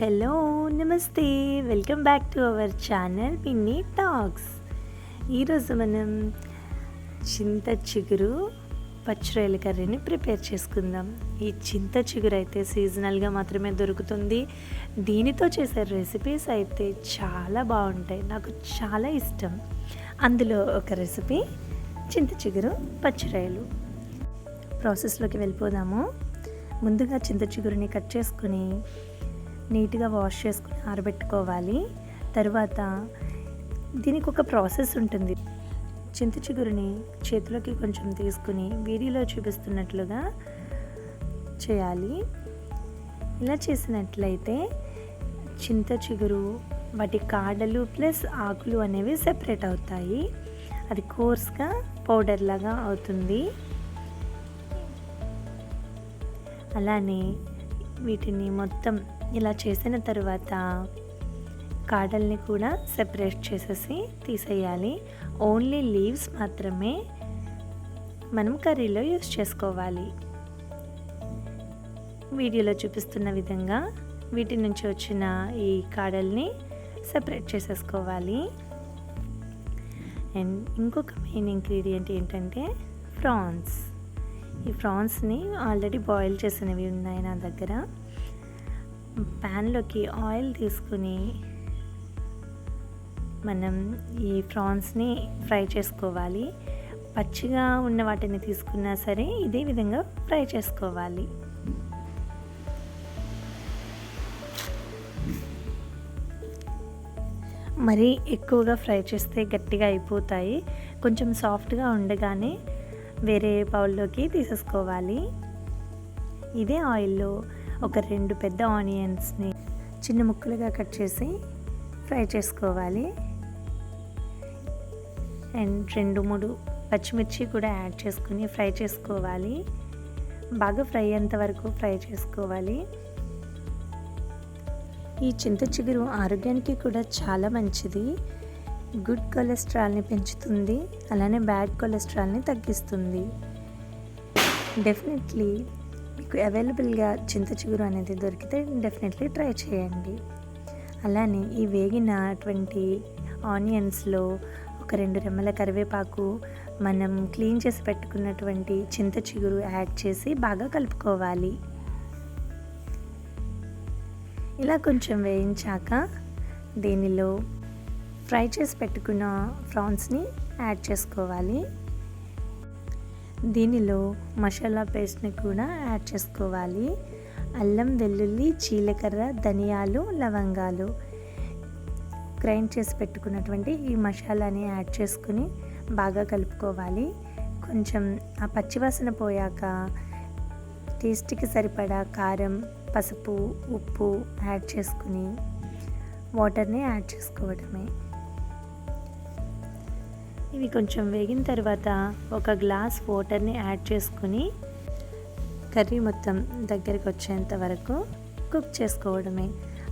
Hello నమస్తే. Welcome back to our channel Pinni talks. ఈరోజు మనం చింత చిగురు పచ్చిరొయ్యల కర్రీని ప్రిపేర్ చేసుకుందాం. ఈ చింత చిగురు అయితే సీజనల్గా మాత్రమే దొరుకుతుంది. దీనితో చేసే రెసిపీస్ అయితే చాలా బాగుంటాయి. నాకు చాలా ఇష్టం. అందులో ఒక రెసిపీ చింత చిగురు పచ్చిరొయ్యలు ప్రాసెస్లోకి వెళ్ళిపోదాము. ముందుగా చింత చిగురుని కట్ చేసుకుని నీట్గా వాష్ చేసుకుని ఆరబెట్టుకోవాలి. తర్వాత దీనికి ఒక ప్రాసెస్ ఉంటుంది. చింత చిగురుని చేతిలోకి కొంచెం తీసుకుని వీడియోలో చూపిస్తున్నట్లుగా చేయాలి. ఇలా చేసినట్లయితే చింత చిగురు వాటి కాడలు ప్లస్ ఆకులు అనేవి సెపరేట్ అవుతాయి. అది కోర్స్గా పౌడర్ లాగా అవుతుంది. అలానే వీటిని మొత్తం ఇలా చేసిన తర్వాత కాడల్ని కూడా సెపరేట్ చేసేసి తీసేయాలి. ఓన్లీ లీవ్స్ మాత్రమే మనం కర్రీలో యూస్ చేసుకోవాలి. వీడియోలో చూపిస్తున్న విధంగా వీటి నుంచి వచ్చిన ఈ కాడల్ని సెపరేట్ చేసేసుకోవాలి. అండ్ ఇంకొక మెయిన్ ఇంగ్రీడియంట్ ఏంటంటే ప్రాన్స్ ఈ ప్రాన్స్ని ఆల్రెడీ బాయిల్ చేసినవి ఉన్నాయి నా దగ్గర. ప్యాన్లోకి ఆయిల్ తీసుకుని మనం ఈ ప్రాన్స్ని ఫ్రై చేసుకోవాలి. పచ్చిగా ఉన్న వాటిని తీసుకున్నా సరే ఇదే విధంగా ఫ్రై చేసుకోవాలి. మరీ ఎక్కువగా ఫ్రై చేస్తే గట్టిగా అయిపోతాయి. కొంచెం సాఫ్ట్గా ఉండగానే వేరే బౌల్లోకి తీసేసుకోవాలి. ఇదే ఆయిల్లో ఒక రెండు పెద్ద ఆనియన్స్ని చిన్న ముక్కలుగా కట్ చేసి ఫ్రై చేసుకోవాలి. అండ్ రెండు మూడు పచ్చిమిర్చి కూడా యాడ్ చేసుకుని ఫ్రై చేసుకోవాలి. బాగా ఫ్రై అయ్యేంత వరకు ఫ్రై చేసుకోవాలి. ఈ చింత చిగురు ఆరోగ్యానికి కూడా చాలా మంచిది. గుడ్ కొలెస్ట్రాల్ని పెంచుతుంది. అలానే బ్యాడ్ కొలెస్ట్రాల్ని తగ్గిస్తుంది. డెఫినెట్లీ మీకు అవైలబుల్గా చింత చిగురు అనేది దొరికితే డెఫినెట్లీ ట్రై చేయండి. అలానే ఈ వేగినటువంటి ఆనియన్స్లో ఒక రెండు రెమ్మల కరివేపాకు మనం క్లీన్ చేసి పెట్టుకున్నటువంటి చింత చిగురు యాడ్ చేసి బాగా కలుపుకోవాలి. ఇలా కొంచెం వేయించాక దీనిలో ఫ్రై చేసి పెట్టుకున్న ఫ్రాన్స్ని యాడ్ చేసుకోవాలి. దీనిలో మసాలా పేస్ట్ని కూడా యాడ్ చేసుకోవాలి. అల్లం వెల్లుల్లి జీలకర్ర ధనియాలు లవంగాలు గ్రైండ్ చేసి పెట్టుకున్నటువంటి ఈ మసాలాని యాడ్ చేసుకుని బాగా కలుపుకోవాలి. కొంచెం ఆ పచ్చివాసన పోయాక టేస్ట్కి సరిపడా కారం పసుపు ఉప్పు యాడ్ చేసుకుని వాటర్ని యాడ్ చేసుకోవడమే. ఇవి కొంచెం వేగిన తర్వాత ఒక గ్లాస్ వాటర్ని యాడ్ చేసుకుని కర్రీ మొత్తం దగ్గరికి వచ్చేంత వరకు కుక్ చేసుకోవడమే.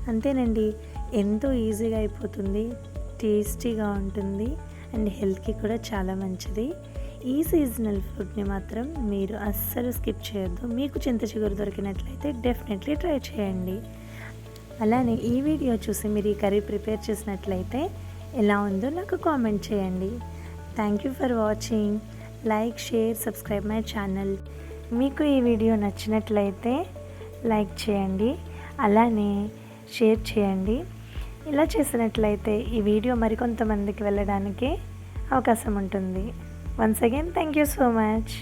అంతేనండి ఎంతో ఈజీగా అయిపోతుంది టేస్టీగా ఉంటుంది అండ్ హెల్త్కి కూడా చాలా మంచిది. ఈ సీజనల్ ఫుడ్ని మాత్రం మీరు అస్సలు స్కిప్ చేయొద్దు. మీకు చింత చిగురు దొరికినట్లయితే డెఫినెట్లీ ట్రై చేయండి. అలానే ఈ వీడియో చూసి మీరు ఈ కర్రీ ప్రిపేర్ చేసినట్లయితే ఎలా ఉందో నాకు కామెంట్ చేయండి. Thank you for watching like share subscribe my channel మీకు ఈ వీడియో నచ్చినట్లయితే లైక్ చేయండి. అలానే షేర్ చేయండి. ఇలా చేసినట్లయితే ఈ వీడియో మరికొంతమందికి వెళ్ళడానికి అవకాశం ఉంటుంది. Once again thank you so much